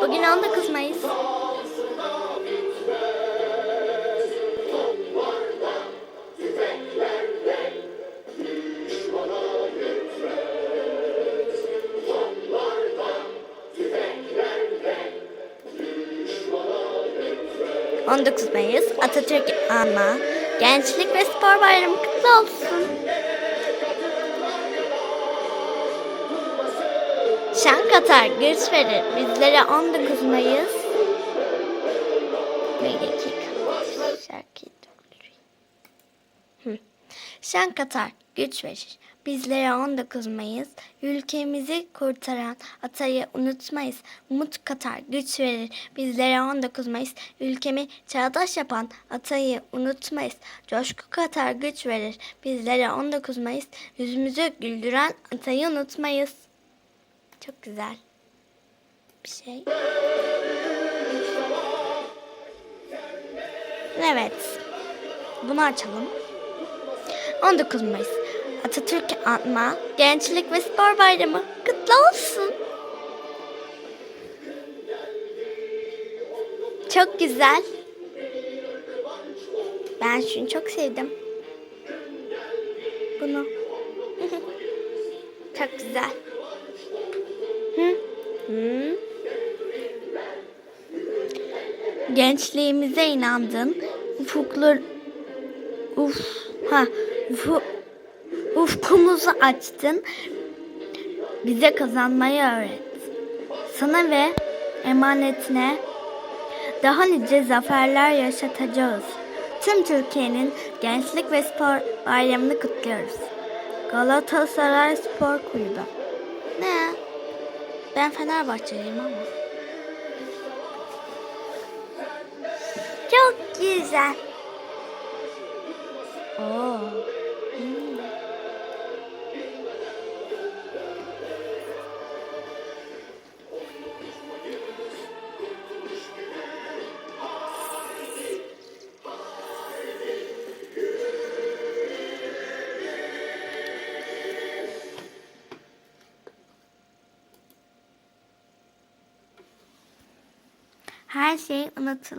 Bugün 19 Mayıs. ...19 Mayıs Atatürk Anma Gençlik ve Spor Bayramı kutlu olsun. Şen Katar güç verir bizlere 19 Mayıs. Bir dakika. Şarkıyı doldurayım. Hı. Şen Katar güç verir. Bizlere 19 Mayıs ülkemizi kurtaran Atay'ı unutmayız. Umut katar güç verir. Bizlere 19 Mayıs ülkemi çağdaş yapan Atay'ı unutmayız. Coşku katar güç verir. Bizlere 19 Mayıs yüzümüzü güldüren Atay'ı unutmayız. Çok güzel bir şey. Evet. Bunu açalım. 19 Mayıs. Atatürk Anma Gençlik ve Spor Bayramı kutlu olsun. Çok güzel. Ben şunu çok sevdim. Bunu. çok güzel. Gençliğimize inandın. Ufuklar uf ha ufu, ufkumuzu açtın. Bize kazanmayı öğret. Sana ve emanetine daha nice zaferler yaşatacağız. Tüm Türkiye'nin Gençlik ve Spor Bayramını kutluyoruz. Galatasaray Spor Kulübü. Ben Fenerbahçeliyim ama. Çok güzel. Oo. Hmm. Her şey unutulur.